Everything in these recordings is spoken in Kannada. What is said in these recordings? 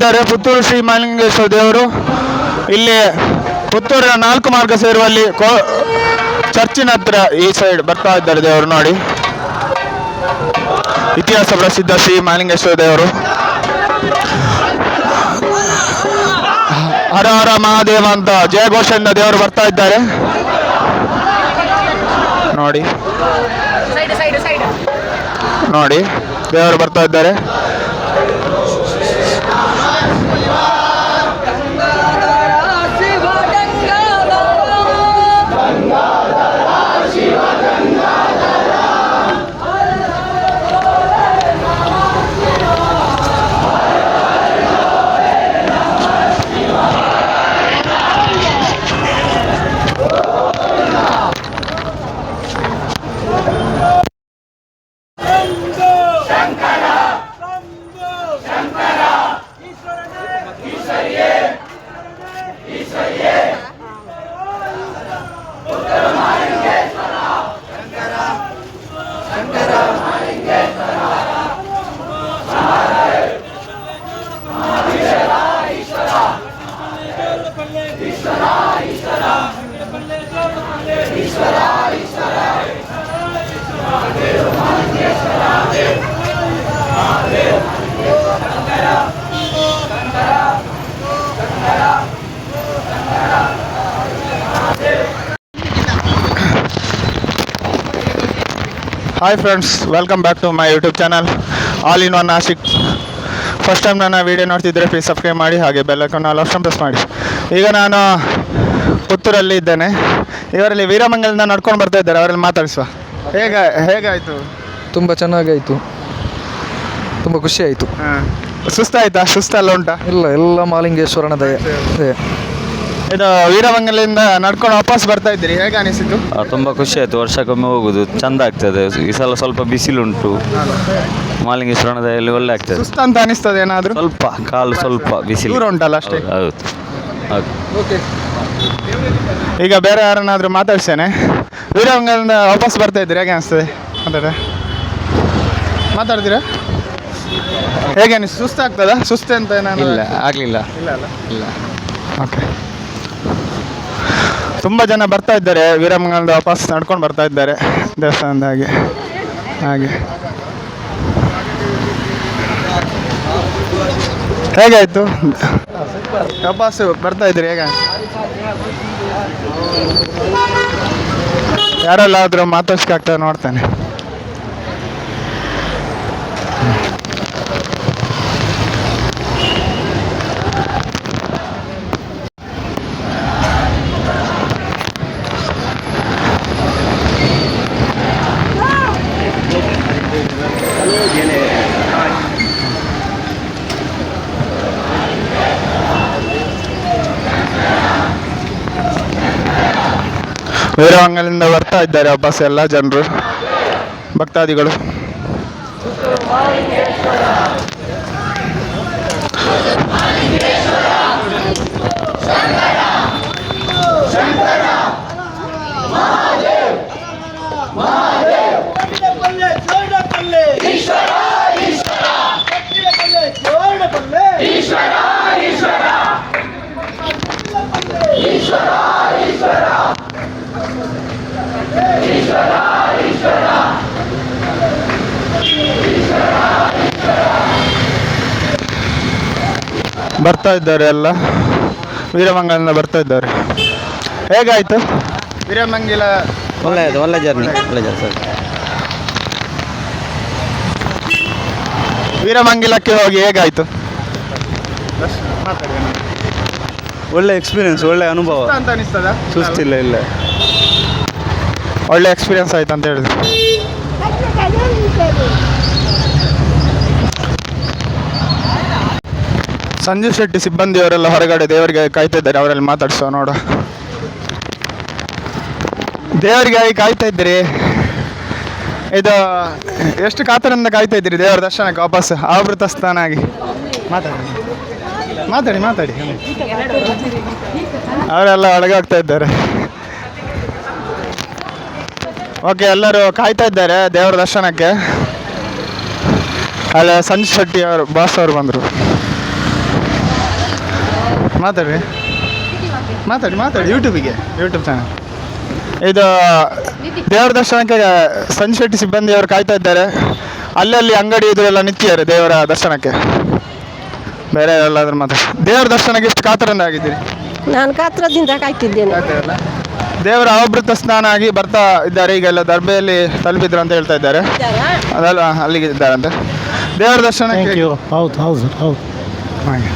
ಇದ್ದಾರೆ. ಪುತ್ತೂರು ಶ್ರೀ ಮಹಾಲಿಂಗೇಶ್ವರ ದೇವರು. ಇಲ್ಲಿ ಪುತ್ತೂರಿನ ನಾಲ್ಕು ಮಾರ್ಗ ಸೇರುವಲ್ಲಿ ಕೋ ಚರ್ಚಿನ ಹತ್ರ ಈ ಸೈಡ್ ಬರ್ತಾ ಇದ್ದಾರೆ ದೇವರು ನೋಡಿ. ಇತಿಹಾಸ ಪ್ರಸಿದ್ಧ ಶ್ರೀ ಮಹಾಲಿಂಗೇಶ್ವರ ದೇವರು. ಹರ ಹರ ಮಹಾದೇವ ಅಂತ ಜಯಘೋಷದಿಂದ ದೇವರು ಬರ್ತಾ ಇದ್ದಾರೆ. ನೋಡಿ. ನೋಡಿ ದೇವರು ಬರ್ತಾ ಇದ್ದಾರೆ. Hi friends welcome back to my YouTube channel all in one Nasik first time ನನ್ನ ವೀಡಿಯೋ ನೋಡ್ತಿದ್ರೆ ಪ್ಲೀಸ್ ಸಬ್ಸ್ಕ್ರೈಬ್ ಮಾಡಿ ಹಾಗೆ ಬೆಲ್ಲೈಕನ್ ಆಲ್ ಆಪ್ಷನ್ ಪ್ರೆಸ್ ಮಾಡಿ. ಈಗ ನಾನು ಪುತ್ತೂರಲ್ಲಿ ಇದ್ದೇನೆ. ಇವರಲ್ಲಿ ವೀರಮಂಗಲದಿಂದ ನಡ್ಕೊಂಡು ಬರ್ತಾ ಇದ್ದಾರೆ ಅವರಲ್ಲಿ ಮಾತಾಡಿಸುವ. ಹೇಗ ಹೇಗಾಯಿತು? ತುಂಬ ಚೆನ್ನಾಗಾಯಿತು. ತುಂಬ ಖುಷಿ ಆಯಿತು ಸುಸ್ತಾಯ್ತಾ? ಸುಸ್ತಲ್ಲ ಉಂಟಾ? ಇಲ್ಲ ಎಲ್ಲ ಮಾಲಿಂಗೇಶ್ವರನ ದಯ. ದಯ ಇದು ವೀರಮಂಗಲದಿಂದ ನಡ್ಕೊಂಡು ವಾಪಸ್ ಬರ್ತಾ ಇದ್ದೀರಿ ಹೇಗೆ ಅನಿಸಿತು ತುಂಬಾ ಖುಷಿ ಆಯಿತು ವರ್ಷಕ್ಕೊಮ್ಮೆ ಹೋಗುದು ಚಂದ ಆಗ್ತದೆ ಈ ಸಲ ಸ್ವಲ್ಪ ಬಿಸಿಲುಂಟು ಮಾಲಿಂಗೇಶ್ವರದಲ್ಲಿ ಒಳ್ಳೆ ಆಗ್ತದೆ. ಸುಸ್ತ ಅಂತ ಅನಿಸ್ತದೆ ಏನಾದರೂ? ಸ್ವಲ್ಪ ಕಾಲು ಸ್ವಲ್ಪ ಬಿಸಿಲು. ದೂರ ಉಂಟಲ್ಲ ಅಷ್ಟೇ? ಹೌದು ಹೌದು. ಈಗ ಬೇರೆ ಯಾರನ್ನಾದ್ರೂ ಮಾತಾಡ್ಸೇನೆ? ವೀರಮಂಗಲದಿಂದ ವಾಪಸ್ ಬರ್ತಾ ಇದ್ದೀರಿ ಹೇಗೆ ಅನಿಸ್ತದೆ? ಮಾತಾಡ ಮಾತಾಡ್ತೀರಾ? ಹೇಗೆ ಅನಿಸ್ತು? ಸುಸ್ತಾಗ್ತದ ಸುಸ್ತೆ ಅಂತ ಏನಾದ್ರು ಇಲ್ಲ ಆಗಲಿಲ್ಲ. ಇಲ್ಲ ಅಲ್ಲ? ಇಲ್ಲ. ಓಕೆ. ತುಂಬ ಜನ ಬರ್ತಾ ಇದ್ದಾರೆ. ವೀರಮಂಗಲದ ವಾಪಸ್ ನಡ್ಕೊಂಡು ಬರ್ತಾ ಇದ್ದಾರೆ. ದೇವಸ್ಥಾನದ ಹಾಗೆ. ಹಾಗೆ ಹೇಗಾಯ್ತು ವಾಪಸ್ ಬರ್ತಾ ಇದ್ದೀರಿ, ಹೇಗ? ಯಾರೆಲ್ಲಾದರೂ ಮಾತಾಡ್ಸ್ಕಾಗ್ತದೆ ನೋಡ್ತಾನೆ. ವೀರಮಂಗಲದಿಂದ ಬರ್ತಾ ಇದ್ದಾರೆ ವಾಪಸ್ ಎಲ್ಲ ಜನರು ಭಕ್ತಾದಿಗಳು. ಬರ್ತಾ ಇದ್ದಾರೆ ಎಲ್ಲ. ವೀರಮಂಗಲದಿಂದ ಬರ್ತಾ ಇದ್ದಾರೆ. ಹೇಗಾಯ್ತು? ವೀರಮಂಗಲ. ಒಳ್ಳೆಯದು ಒಳ್ಳೆ ಜರ್ನಿ ಒಳ್ಳೆ ಜರ್ನಿ ಸರ್ ವೀರಮಂಗಲಕ್ಕೆ ಹೋಗಿ ಹೇಗಾಯ್ತು? ಒಳ್ಳೆ ಎಕ್ಸ್ಪೀರಿಯನ್ಸ್ ಒಳ್ಳೆ ಅನುಭವ. ಅಂತ ಅನಿಸ್ತದ? ಸುಸ್ತಿಲ್ಲ ಇಲ್ಲ. ಒಳ್ಳೆ ಎಕ್ಸ್ಪೀರಿಯನ್ಸ್ ಆಯ್ತು ಅಂತ ಹೇಳಿದ್ರು. ಸಂಜು ಶೆಟ್ಟಿ ಸಿಬ್ಬಂದಿಯವರೆಲ್ಲ ಹೊರಗಡೆ ದೇವರಿಗೆ ಕಾಯ್ತಾ ಇದ್ದಾರೆ ಅವರಲ್ಲಿ ಮಾತಾಡ್ಸೋ, ನೋಡು. ದೇವರಿಗಾಗಿ ಕಾಯ್ತಾ ಇದ್ದೀರಿ. ಇದು ಎಷ್ಟು ಕಾತರದಿಂದ ಕಾಯ್ತಾ ಇದ್ದೀರಿ ದೇವರ ದರ್ಶನಕ್ಕೆ ವಾಪಸ್? ಆವೃತ ಸ್ಥಾನ ಆಗಿ ಮಾತಾಡಿ. ಮಾತಾಡಿ ಮಾತಾಡಿ. ಅವರೆಲ್ಲ ಒಳಗಾಗ್ತಾ ಇದ್ದಾರೆ. ಓಕೆ ಎಲ್ಲರೂ ಕಾಯ್ತಾ ಇದ್ದಾರೆ ದೇವರ ದರ್ಶನಕ್ಕೆ. ಅಲ್ಲ ಸಂಜ್ ಶೆಟ್ಟಿ ಅವರು ಬಾಸ್ ಅವರು ಬಂದರು. ಮಾತಾಡಿ ಮಾತಾಡಿ ಮಾತಾಡಿ ಯೂಟ್ಯೂಬಿಗೆ ಯೂಟ್ಯೂಬ್ ಚಾನಲ್ ಇದು ದೇವರ ದರ್ಶನಕ್ಕೆ ಸಂಜ್ ಶೆಟ್ಟಿ ಸಿಬ್ಬಂದಿಯವರು ಕಾಯ್ತಾ ಇದ್ದಾರೆ. ಅಲ್ಲಲ್ಲಿ ಅಂಗಡಿ ಇದೆಲ್ಲ ನಿಂತಿದ್ದಾರೆ ದೇವರ ದರ್ಶನಕ್ಕೆ. ಬೇರೆ ಎಲ್ಲಾದ್ರೂ ಮಾತಾಡಿ. ದೇವರ ದರ್ಶನಕ್ಕೆ ಎಷ್ಟು ಕಾತರಿಂದ ಆಗಿದ್ದೀರಿ? ನಾನು ಕಾತರದಿಂದ ಕಾಯ್ತಿದ್ದೇನೆ. ದೇವರ ಅವಭೃತ ಸ್ನಾನ ಆಗಿ ಬರ್ತಾ ಇದ್ದಾರೆ. ಈಗ ಎಲ್ಲ ದರ್ಬೆಯಲ್ಲಿ ತಲುಪಿದ್ರು ಅಂತ ಹೇಳ್ತಾ ಇದ್ದಾರೆ. ಅದಲ್ಲ ಅಲ್ಲಿಗೆ ಇದ್ದಾರಂತೆ. ದೇವರ ದರ್ಶನ ಹೌದು ಹೌದು ಹೌದು. ಹಾಗೆ.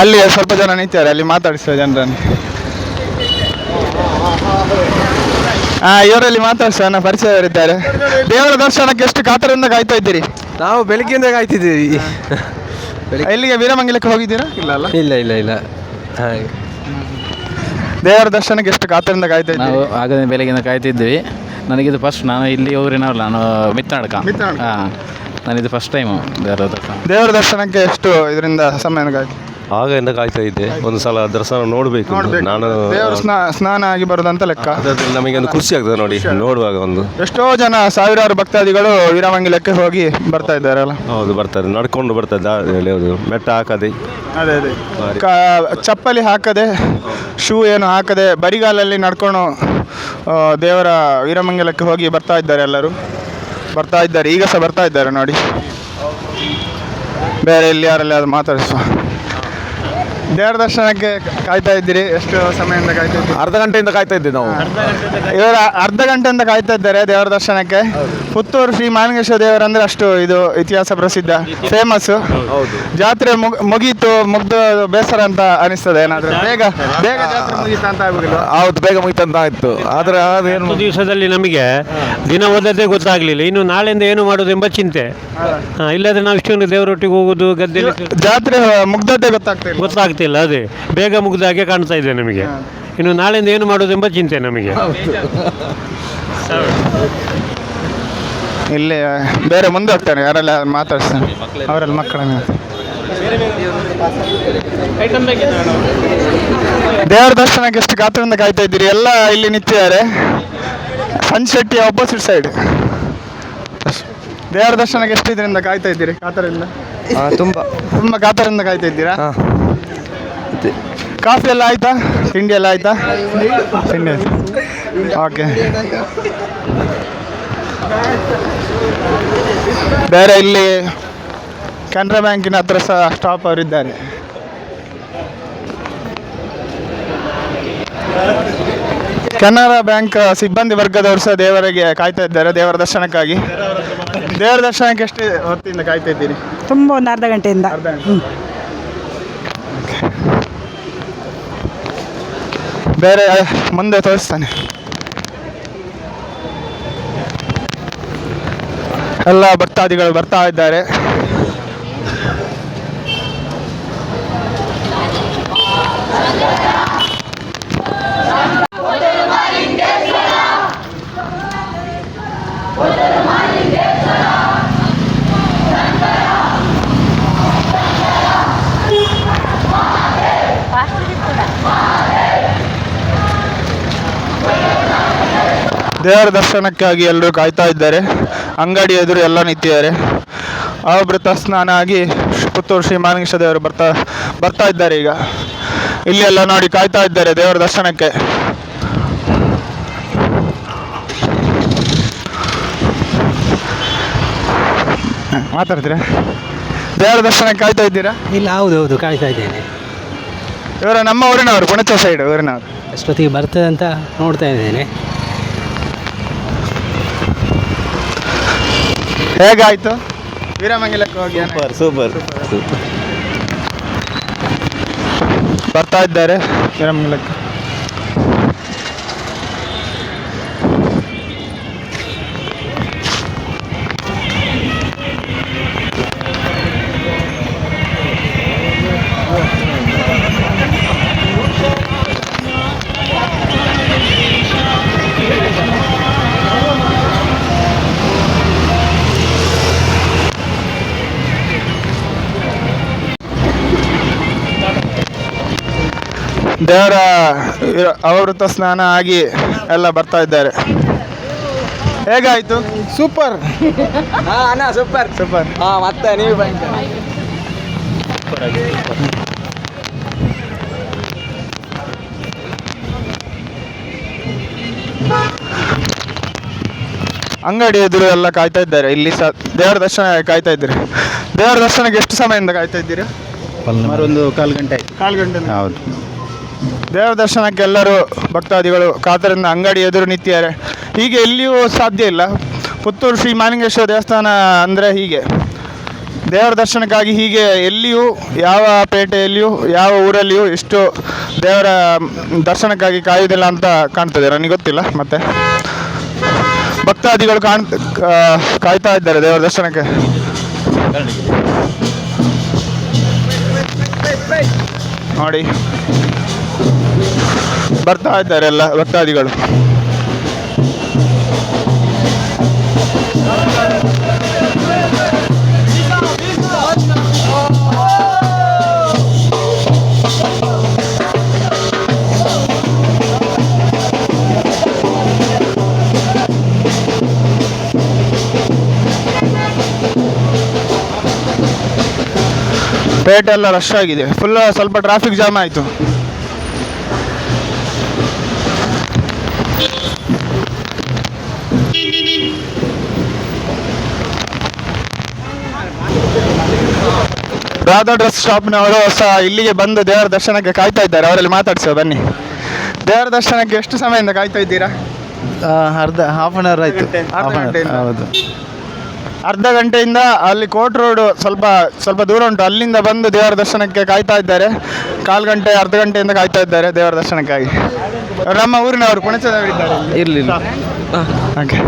ಅಲ್ಲಿ ಸ್ವಲ್ಪ ಜನ ನಿಂತಿದ್ದಾರೆ ಅಲ್ಲಿ ಮಾತಾಡಿಸ್ತೇವೆ ಜನರನ್ನು. ಹಾ ಇವರಲ್ಲಿ ಮಾತಾಡ್ಸೋಣ ಪರಿಚಯವರಿದ್ದಾರೆ ದೇವರ ದರ್ಶನಕ್ಕೆ ಎಷ್ಟು ಕಾತರದಿಂದ ಕಾಯ್ತಾ ಇದ್ದೀರಿ? ನಾವು ಬೆಳಿಗ್ಗೆಯಿಂದ ಕಾಯ್ತಿದ್ದೀವಿ. ಇಲ್ಲಿಗೆ ವೀರಮಂಗಲಕ್ಕೆ ಹೋಗಿದ್ದೀರಾ? ಇಲ್ಲ ಅಲ್ಲ ಇಲ್ಲ ಇಲ್ಲ ಇಲ್ಲ. ಹಾಗೆ. ದೇವರ ದರ್ಶನಕ್ಕೆ ಎಷ್ಟು ಕಾತರಿಂದ ಕಾಯ್ತಾ ನಾವು ಆಗದ ಬೆಳಗಿನ ಕಾಯ್ತಿದ್ವಿ ನನಗಿದು ಫಸ್ಟ್ ನಾನು ಇಲ್ಲಿ ಊರಿನವಲ್ಲ ನಾನು ಮಿತ್ನಾಡ್ಕ ಮಿತ್ನಾಡ್ಕ. ಹಾಂ ನಾನಿದು ಫಸ್ಟ್ ಟೈಮು ದೇವರ ದರ್ಶನ. ದೇವರ ದರ್ಶನಕ್ಕೆ ಎಷ್ಟು ಇದರಿಂದ ಸಮಯ ಕಾಯ್ತು ಆಗದಿಂದ ಕಾಯ್ತಾ ಇದ್ದೆ? ಒಂದು ಸಲ ದರ್ಶನ ನೋಡಬೇಕು. ನಾನು ದೇವರು ಸ್ನಾ ಸ್ನಾನ ಆಗಿ ಬರೋದಂತ ಲೆಕ್ಕ. ಅದರಿಂದ ನಮಗೆ ಒಂದು ಖುಷಿ ಆಗ್ತದೆ ನೋಡಿ ನೋಡುವಾಗ ಒಂದು. ಎಷ್ಟೋ ಜನ ಸಾವಿರಾರು ಭಕ್ತಾದಿಗಳು ವೀರಮಂಗಲಕ್ಕೆ ಹೋಗಿ ಬರ್ತಾ ಇದ್ದಾರಲ್ಲ ಹೌದು ಬರ್ತಾರೆ. ನಡ್ಕೊಂಡು ಬರ್ತದೆ ಹೌದು. ಮೆಟ್ಟ ಹಾಕದೆ. ಅದೇ ಅದೇ. ಕ- ಚಪ್ಪಲಿ ಹಾಕದೆ ಶೂ ಏನು ಹಾಕದೆ ಬರಿಗಾಲಲ್ಲಿ ನಡ್ಕೊಂಡು ಆ, ದೇವರ ವೀರಮಂಗಲಕ್ಕೆ ಹೋಗಿ ಬರ್ತಾ ಇದ್ದಾರೆ ಎಲ್ಲರೂ. ಬರ್ತಾ ಇದ್ದಾರೆ. ಈಗ ಸಹ ಬರ್ತಾ ಇದ್ದಾರೆ ನೋಡಿ. ಬೇರೆ ಇಲ್ಲಿ ಯಾರಲ್ಲಿ ಅದು ಮಾತಾಡಿಸುವ. ದೇವರ ದರ್ಶನಕ್ಕೆ ಕಾಯ್ತಾ ಇದ್ದೀರಿ? ಎಷ್ಟು ಸಮಯದಿಂದ ಕಾಯ್ತಾ ಇದ್ದೀರಿ? ಅರ್ಧ ಗಂಟೆಯಿಂದ ಕಾಯ್ತಾ ಇದ್ದೀವಿ ನಾವು. ಇವರು ಅರ್ಧ ಗಂಟೆಯಿಂದ ಕಾಯ್ತಾ ಇದ್ದಾರೆ ದೇವರ ದರ್ಶನಕ್ಕೆ. ಪುತ್ತೂರು ಶ್ರೀ ಮಾನಗೇಶ್ವರ ದೇವರಂದ್ರೆ ಅಷ್ಟು ಇದು ಇತಿಹಾಸ ಪ್ರಸಿದ್ಧ ಫೇಮಸ್ ಜಾತ್ರೆ ಮುಗ್- ಮುಗೀತು ಮುಗ್ದು ಬೇಸರ ಅಂತ ಅನಿಸ್ತದೆ ಏನಾದ್ರೂ? ಬೇಗ ಬೇಗ ಜಾತ್ರೆ ಮುಗೀತಾ ಅಂತ ಆಗುದಿಲ್ಲ ಹೌದು ಬೇಗ ಮುಗಿತಂತ ಆಯ್ತು. ಆದ್ರೆ ಅದೇನು? ಹತ್ತು ದಿವಸದಲ್ಲಿ ನಮಗೆ ದಿನ ಓದೋದೇ ಗೊತ್ತಾಗ್ಲಿಲ್ಲ. ಇನ್ನು ನಾಳೆಯಿಂದ ಏನು ಮಾಡೋದು ಎಂಬ ಚಿಂತೆ. ಹಾ, ಇಲ್ಲದ್ರೆ ನಾವು ಇಷ್ಟೊಂದು ದೇವರೊಟ್ಟಿಗೆ ಹೋಗೋದು ಗದ್ದೆ ಜಾತ್ರೆ ಮುಗ್ದದ್ದೇ ಗೊತ್ತಾಗ್ತಿಲ್ಲ ಗೊತ್ತಾಗ್ತಿಲ್ಲ ಅದೇ. ಬೇಗ ಮುಗಿದ ಹಾಗೆ ಕಾಣ್ತಾ ಇದೆ ನಮಗೆ. ಇನ್ನು ನಾಳೆಯಿಂದ ಏನು ಮಾಡೋದು ಎಂಬ ಚಿಂತೆ ನಮಗೆ. ಇಲ್ಲೇ ಬೇರೆ ಮುಂದೆ ಹೋಗ್ತಾರೆ ಯಾರೆಲ್ಲ ಮಾತಾಡ್ಸ್ತಾನೆ? ಅವರೆಲ್ಲ ಮಕ್ಕಳನ್ನ ದೇವರ ದರ್ಶನಕ್ಕೆ ಎಷ್ಟು ಗಾತ್ರದಿಂದ ಕಾಯ್ತಾ ಇದ್ದೀರಿ ಎಲ್ಲ ಇಲ್ಲಿ ನಿಂತಿದ್ದಾರೆ. ಶೆಟ್ಟಿ ಆಪೋಸಿಟ್ ಸೈಡ್ ದೇವರ ದರ್ಶನಕ್ಕೆ ಎಷ್ಟು ಇದರಿಂದ ಕಾಯ್ತಾ ಇದ್ದೀರಿ? ಕಾತರದಿಂದ. ತುಂಬ. ತುಂಬ ಕಾತರದಿಂದ ಕಾಯ್ತಾ ಇದ್ದೀರಾ? ಕಾಫಿ ಎಲ್ಲ ಆಯ್ತಾ? ತಿಂಡಿ ಎಲ್ಲ ಆಯ್ತಾ? ತಿಂಡಿ ಓಕೆ ಬೇರೆ ಇಲ್ಲಿ ಕೆನರಾ ಬ್ಯಾಂಕಿನ ಹತ್ರ ಸಹ ಸ್ಟಾಪ್ ಅವರಿದ್ದಾರೆ. ಕೆನರಾ ಬ್ಯಾಂಕ್ ಸಿಬ್ಬಂದಿ ವರ್ಗದವರು ಸಹ ದೇವರಿಗೆ ಕಾಯ್ತಾ ಇದ್ದಾರೆ ದೇವರ ದರ್ಶನಕ್ಕಾಗಿ. ದೇವರ ದರ್ಶನಕ್ಕೆ ಎಷ್ಟು ಹೊತ್ತಿಂದ ಕಾಯ್ತಾ ಇದ್ದೀರಿ? ತುಂಬ ಒಂದು ಅರ್ಧ ಗಂಟೆಯಿಂದ ಅರ್ಧ ಗಂಟೆ. ಬೇರೆ ಮುಂದೆ ತೋರಿಸ್ತಾನೆ. ಎಲ್ಲ ಭಕ್ತಾದಿಗಳು ಬರ್ತಾ ಇದ್ದಾರೆ. ದೇವರ ದರ್ಶನಕ್ಕಾಗಿ ಎಲ್ಲರೂ ಕಾಯ್ತಾ ಇದ್ದಾರೆ. ಅಂಗಡಿ ಎದುರು ಎಲ್ಲ ನಿಂತಿದ್ದಾರೆ. ಅವಭೃತ ಸ್ನಾನ ಆಗಿ ಪುತ್ತೂರು ಶ್ರೀ ಮಾನಗೇಶ ದೇವರು ಬರ್ತಾ ಬರ್ತಾ ಇದ್ದಾರೆ ಈಗ. ಇಲ್ಲಿ ಎಲ್ಲ ನೋಡಿ ಕಾಯ್ತಾ ಇದ್ದಾರೆ ದೇವರ ದರ್ಶನಕ್ಕೆ. ಮಾತಾಡ್ತೀರಾ? ದೇವರ ದರ್ಶನಕ್ಕೆ ಕಾಯ್ತಾ ಇದ್ದೀರಾ? ಇಲ್ಲ ಹೌದು ಹೌದು ಕಾಯ್ತಾ ಇದ್ದೇನೆ. ಇವರ ನಮ್ಮ ಊರಿನವರು ಪುಣಚ ಸೈಡ್ ಊರಿನವರು. ಅಷ್ಟೊತ್ತಿಗೆ ಬರ್ತದೆ ಅಂತ ನೋಡ್ತಾ ಇದ್ದೇನೆ. ಹೇಗಾಯ್ತು? ವೀರಮಂಗಲಕ್ಕೆ ಹೋಗಿ ಸೂಪರ್. ಬರ್ತಾ ಇದ್ದಾರೆ. ವೀರಮಂಗಲಕ್ಕೆ. ದೇವರ ಅವೃತ ಸ್ನಾನ ಆಗಿ ಎಲ್ಲ ಬರ್ತಾ ಇದ್ದಾರೆ. ಹೇಗಾಯಿತು? ಸೂಪರ್. ಹಾ ಅಣ್ಣ ಸೂಪರ್. ಸೂಪರ್. ಹಾ ಮತ್ತೆ ನೀವು ಅಂಗಡಿ ಎದುರು ಎಲ್ಲ ಕಾಯ್ತಾ ಇದ್ದಾರೆ. ಇಲ್ಲಿ ಸಹ ದೇವರ ದರ್ಶನ ಕಾಯ್ತಾ ಇದ್ದೀರಿ. ದೇವರ ದರ್ಶನಕ್ಕೆ ಎಷ್ಟು ಸಮಯದಿಂದ ಕಾಯ್ತಾ ಇದ್ದೀರಿ? ಒಂದು ಕಾಲು ಗಂಟೆ ಆಯ್ತು. ಕಾಲು ಗಂಟೆ ಹೌದು. ದೇವರ ದರ್ಶನಕ್ಕೆ ಎಲ್ಲರೂ ಭಕ್ತಾದಿಗಳು ಕಾತರಿಂದ ಅಂಗಡಿ ಎದುರು ನಿಂತಿದ್ದಾರೆ. ಹೀಗೆ ಎಲ್ಲಿಯೂ ಸಾಧ್ಯ ಇಲ್ಲ. ಪುತ್ತೂರು ಶ್ರೀ ಮಾಲಿಂಗೇಶ್ವರ ದೇವಸ್ಥಾನ ಅಂದರೆ ಹೀಗೆ. ದೇವರ ದರ್ಶನಕ್ಕಾಗಿ ಹೀಗೆ ಎಲ್ಲಿಯೂ, ಯಾವ ಪೇಟೆಯಲ್ಲಿಯೂ, ಯಾವ ಊರಲ್ಲಿಯೂ ಇಷ್ಟು ದೇವರ ದರ್ಶನಕ್ಕಾಗಿ ಕಾಯುವುದಿಲ್ಲ ಅಂತ ಕಾಣ್ತದೆ. ನನಗೆ ಗೊತ್ತಿಲ್ಲ, ಮತ್ತೆ. ಭಕ್ತಾದಿಗಳು ಕಾಣ್ ಕಾಯ್ತಾ ಇದ್ದಾರೆ ದೇವರ ದರ್ಶನಕ್ಕೆ. ನೋಡಿ. ಬರ್ತಾ ಇದ್ದಾರೆ ಎಲ್ಲ ಭಕ್ತಾದಿಗಳು. ಪೇಟೆ ಎಲ್ಲ ರಶ್ ಆಗಿದೆ. ಫುಲ್ ಸ್ವಲ್ಪ ಟ್ರಾಫಿಕ್ ಜಾಮ್ ಆಯಿತು. ರಾಧಾ ಡ್ರೆಸ್ ಶಾಪ್ನವರು ಸಹ ಇಲ್ಲಿಗೆ ಬಂದು ದೇವರ ದರ್ಶನಕ್ಕೆ ಕಾಯ್ತಾ ಇದ್ದಾರೆ. ಅವರಲ್ಲಿ ಮಾತಾಡಿಸುವ ಬನ್ನಿ. ದೇವರ ದರ್ಶನಕ್ಕೆ ಎಷ್ಟು ಸಮಯದಿಂದ ಕಾಯ್ತಾ ಇದ್ದೀರಾ? ಅರ್ಧ ಹಾಫ್ ಅನ್ ಅವರ್ ಆಯ್ತು. ಅರ್ಧ ಗಂಟೆಯಿಂದ? ಹೌದು. ಅರ್ಧ ಗಂಟೆಯಿಂದ ಅಲ್ಲಿ ಕೋಟ್ ರೋಡ್ ಸ್ವಲ್ಪ ಸ್ವಲ್ಪ ದೂರ ಉಂಟು. ಅಲ್ಲಿಂದ ಬಂದು ದೇವರ ದರ್ಶನಕ್ಕೆ ಕಾಯ್ತಾ ಇದ್ದಾರೆ. ಕಾಲು ಗಂಟೆ ಅರ್ಧ ಗಂಟೆಯಿಂದ ಕಾಯ್ತಾ ಇದ್ದಾರೆ ದೇವರ ದರ್ಶನಕ್ಕಾಗಿ. ಅವ್ರು ನಮ್ಮ ಊರಿನವರು ಕುಣಚದವರಿದ್ದಾರೆ ಇರಲಿಲ್ಲ ಹಾಗೆ ಓಕೆ.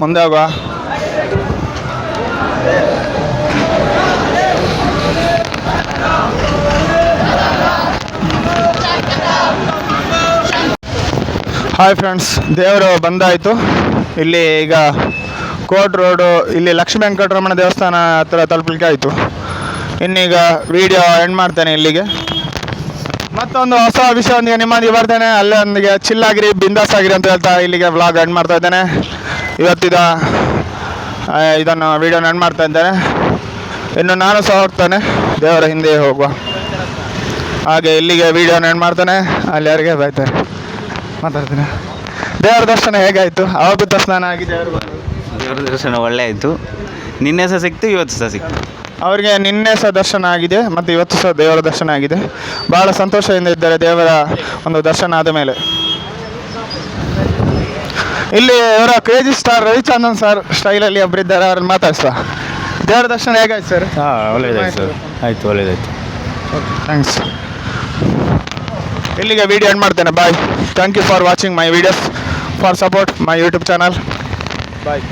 ಮುಂದೆ ಹೋಗುವ. ಹಾಯ್ ಫ್ರೆಂಡ್ಸ್ ದೇವರು ಬಂದಾಯಿತು. ಇಲ್ಲಿ ಈಗ ಕೋಟ್ ರೋಡು, ಇಲ್ಲಿ ಲಕ್ಷ್ಮೀ ವೆಂಕಟರಮಣ ದೇವಸ್ಥಾನ ಹತ್ರ ತಲುಪಲಿಕ್ಕೆ ಆಯಿತು. ಇನ್ನೀಗ ವಿಡಿಯೋ ಎಂಡ್ ಮಾಡ್ತೇನೆ ಇಲ್ಲಿಗೆ. ಮತ್ತೊಂದು ಹೊಸ ವಿಷಯದೊಂದಿಗೆ ನಿಮ್ಮೊಂದಿಗೆ ಬರ್ತೇನೆ. ಅಲ್ಲೇ ಒಂದಿಗೆ ಚಿಲ್ಲಾಗಿರಿ, ಬಿಂದಾಸ್ ಆಗಿರಿ ಅಂತ ಹೇಳ್ತಾ ಇಲ್ಲಿಗೆ ವ್ಲಾಗ್ ಎಂಡ್ ಮಾಡ್ತಾ ಇದ್ದೇನೆ. ಇವತ್ತಿದ ಇದನ್ನು ವಿಡಿಯೋ ನಾನು ಮಾಡ್ತಾ ಇದ್ದೇನೆ. ಇನ್ನು ನಾನು ಸಹ ಹೋಗ್ತಾನೆ. ದೇವರ ಹಿಂದೆ ಹೋಗುವ ಹಾಗೆ ಇಲ್ಲಿಗೆ ವಿಡಿಯೋ ಎಂಡ್ ಮಾಡ್ತಾನೆ. ಅಲ್ಲಿ ಯಾರಿಗೆ ಬಾಯ್ತಾರೆ ಮಾತಾಡ್ತೀನಿ. ದೇವರ ದರ್ಶನ ಹೇಗಾಯಿತು? ಅವಭೂತ ಸ್ನಾನ ಆಗಿ ದೇವರು ದೇವರ ದರ್ಶನ ಒಳ್ಳೆ ಆಯಿತು ನಿನ್ನೆ ಸಹ ಸಿಕ್ತು ಇವತ್ತು ಸಹ ಸಿಕ್ತು. ಅವರಿಗೆ ನಿನ್ನೆ ಸಹ ದರ್ಶನ ಆಗಿದೆ ಮತ್ತು ಇವತ್ತು ಸಹ ದೇವರ ದರ್ಶನ ಆಗಿದೆ. ಬಹಳ ಸಂತೋಷದಿಂದ ಇದ್ದಾರೆ ದೇವರ ಒಂದು ದರ್ಶನ ಆದ ಮೇಲೆ. ಇಲ್ಲಿ ಇವರ ಕ್ರೇಜಿ ಸ್ಟಾರ್ ರವಿಚಂದನ್ ಸರ್ ಸ್ಟೈಲಲ್ಲಿ ಒಬ್ಬರಿದ್ದಾರೆ ಅವ್ರನ್ನ ಮಾತಾಡ್ಸುವ ದೇವರ ದರ್ಶನ ಹೇಗಾಯ್ತು ಸರ್ ಹಾಂ ಒಳ್ಳೇದಾಯ್ತು ಸರ್ ಆಯ್ತು ಒಳ್ಳೇದಾಯ್ತು. ಥ್ಯಾಂಕ್ಸ್ ಇಲ್ಲಿಗೆ ವಿಡಿಯೋ ಎಂಡ್ ಮಾಡ್ತೇನೆ. Bye thank you for watching my videos for support my YouTube channel bye